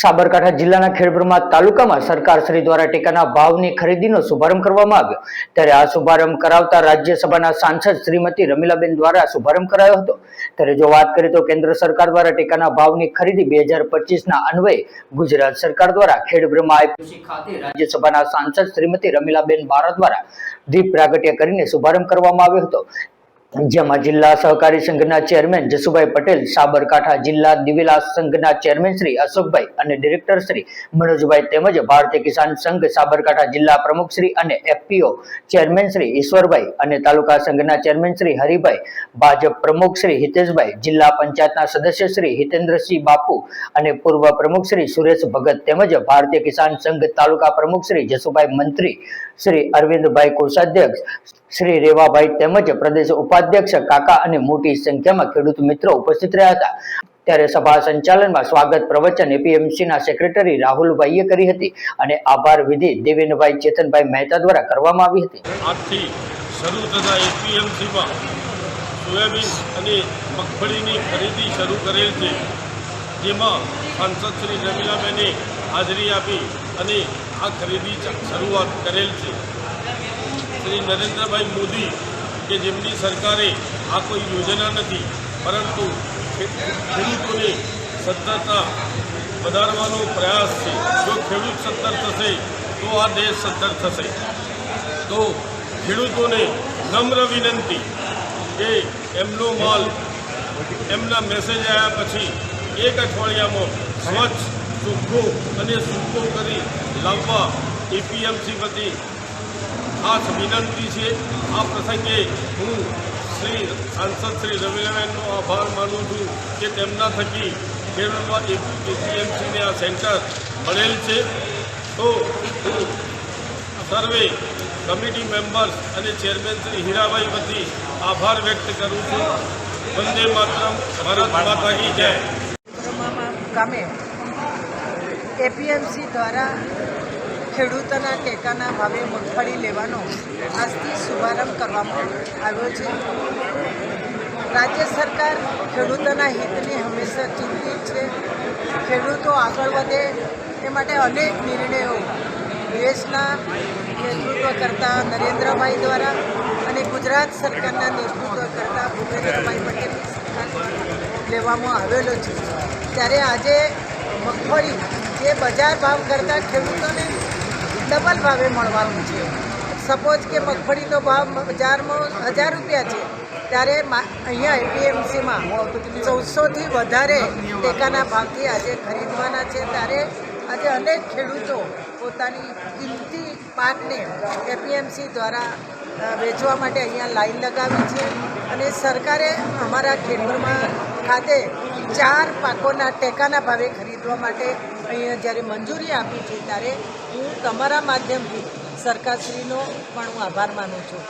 સાબરકાંઠા જિલ્લાના ખેડબ્રહ્મા તાલુકામાં સરકાર શ્રી દ્વારા ટેકાના ભાવની ખરીદીનો શુભારંભ કરવામાં આવ્યો. ત્યારે આ શુભારંભ કરાવતા રાજ્યસભાના સાંસદ શ્રીમતી રમીલાબેન દ્વારા શુભારંભ કરાયો હતો. ત્યારે જો વાત કરીએ તો કેન્દ્ર સરકાર દ્વારા ટેકાના ભાવની ખરીદી બે હજાર પચીસના અન્વયે ગુજરાત સરકાર દ્વારા ખેડબ્રહ્મા આઈપીસી ખાતે રાજ્યસભાના સાંસદ શ્રીમતી રમીલાબેન બારા દ્વારા દીપ પ્રાગટ્ય કરીને શુભારંભ કરવામાં આવ્યો હતો. જેમાં જિલ્લા સહકારી સંઘના ચેરમેન જસુભાઈ પટેલ, સાબરકાંઠા જિલ્લા દિવેલા સંઘના ચેરમેન શ્રી અશોકભાઈ અને ડિરેક્ટર શ્રી મનોજભાઈ તેમજ ભારતીય કિસાન સંઘ સાબરકાંઠા જિલ્લા પ્રમુખ શ્રી અને એફપીઓ ચેરમેન શ્રી ઈશ્વરભાઈ અને તાલુકા સંઘના ચેરમેન શ્રી હરિભાઈ, ભાજપ પ્રમુખ શ્રી હિતેશભાઈ, જિલ્લા પંચાયતના સદસ્ય શ્રી હિતેન્દ્રસિંહ બાપુ અને પૂર્વ પ્રમુખ શ્રી સુરેશ ભગત તેમજ ભારતીય કિસાન સંઘ તાલુકા પ્રમુખ શ્રી જસુભાઈ મંત્રી શ્રી અરવિંદભાઈ કોષાધ્યક્ષ શ્રી રેવાભાઈ તેમજ પ્રદેશ ઉપાધ્યક્ષ કાકા અને મોટી સંખ્યામાં ખેડૂત મિત્રો ઉપસ્થિત રહ્યા હતા. ત્યારે સભા સંચાલનમાં સ્વાગત પ્રવચન એપીએમસી ના સેક્રેટરી રાહુલભાઈએ કરી હતી અને આભાર વિધિ દેવેન્દ્રભાઈ ચેતનભાઈ મહેતા દ્વારા કરવામાં આવી હતી. આજથી શરૂ થતા એપીએમસીમાં સોયાબીન અને મગફળીની ખરીદી શરૂ કરેલ છે, જેમાં સાંસદ શ્રી રમીલાબેને હાજરી આપી અને આ ખરીદી શરૂઆત કરેલ છે. શ્રી નરેન્દ્રભાઈ મોદી કે જેમની સરકારે આ કોઈ યોજના નથી, પરંતુ ખેડૂતોને સત્તરતા વધારવાનો પ્રયાસ છે. જો ખેડૂત સત્તર થશે, તો આ દેશ સત્તર થશે. તો ખેડૂતોને નમ્ર વિનંતી કે એમનો માલ એમના મેસેજ આવ્યા પછી એક અઠવાડિયામાં સ્વચ્છ સુખો અને સૂકો કરી લાવવા એપીએમસી વતી ખાસ વિનંતી છે. આ પ્રસંગે હું શ્રી સાંસદ શ્રી રવિનારાયણનો આભાર માનું છું કે તેમના થકી ખેડૂતમાં એપીએમસીને આ સેન્ટર મળેલ છે. તો હું સર્વે કમિટી મેમ્બર્સ અને ચેરમેન શ્રી હીરાભાઈ વતી આભાર વ્યક્ત કરું છું. વંદે માતરમ. ભારત માતા કી જય. ગામે એપીએમસી દ્વારા ખેડૂતોના ટેકાના ભાવે મગફળી લેવાનો આજથી શુભારંભ કરવામાં આવ્યો છે. રાજ્ય સરકાર ખેડૂતોના હિતને હંમેશા ચિંતિત છે. ખેડૂતો આગળ વધે એ માટે અનેક નિર્ણયો દેશના નેતૃત્વ કરતા નરેન્દ્રભાઈ દ્વારા અને ગુજરાત સરકારના નેતૃત્વ કરતા ભૂપેન્દ્રભાઈ પટેલની લેવામાં આવેલો છે. ત્યારે આજે મગફળી જે બજાર ભાવ કરતાં ખેડૂતોને ડબલ ભાવે મળવાનું છે. સપોઝ કે મગફળીનો ભાવ બજારમાં હજાર રૂપિયા છે, ત્યારે અહીંયા એપીએમસીમાં ચૌદસોથી વધારે ટેકાના ભાવથી આજે ખરીદવાના છે. ત્યારે આજે અનેક ખેડૂતો પોતાની કિંમતી પાકને એપીએમસી દ્વારા વેચવા માટે અહીંયા લાઈન લગાવી છે અને સરકારે અમારા ખેડૂતમાં ખાતે ચાર પાકોના ટેકાના ભાવે ખરીદવા માટે જ્યારે મંજૂરી આપી છે ત્યારે હું તમારા માધ્યમથી સરકારશ્રીનો પણ હું આભાર માનું છું.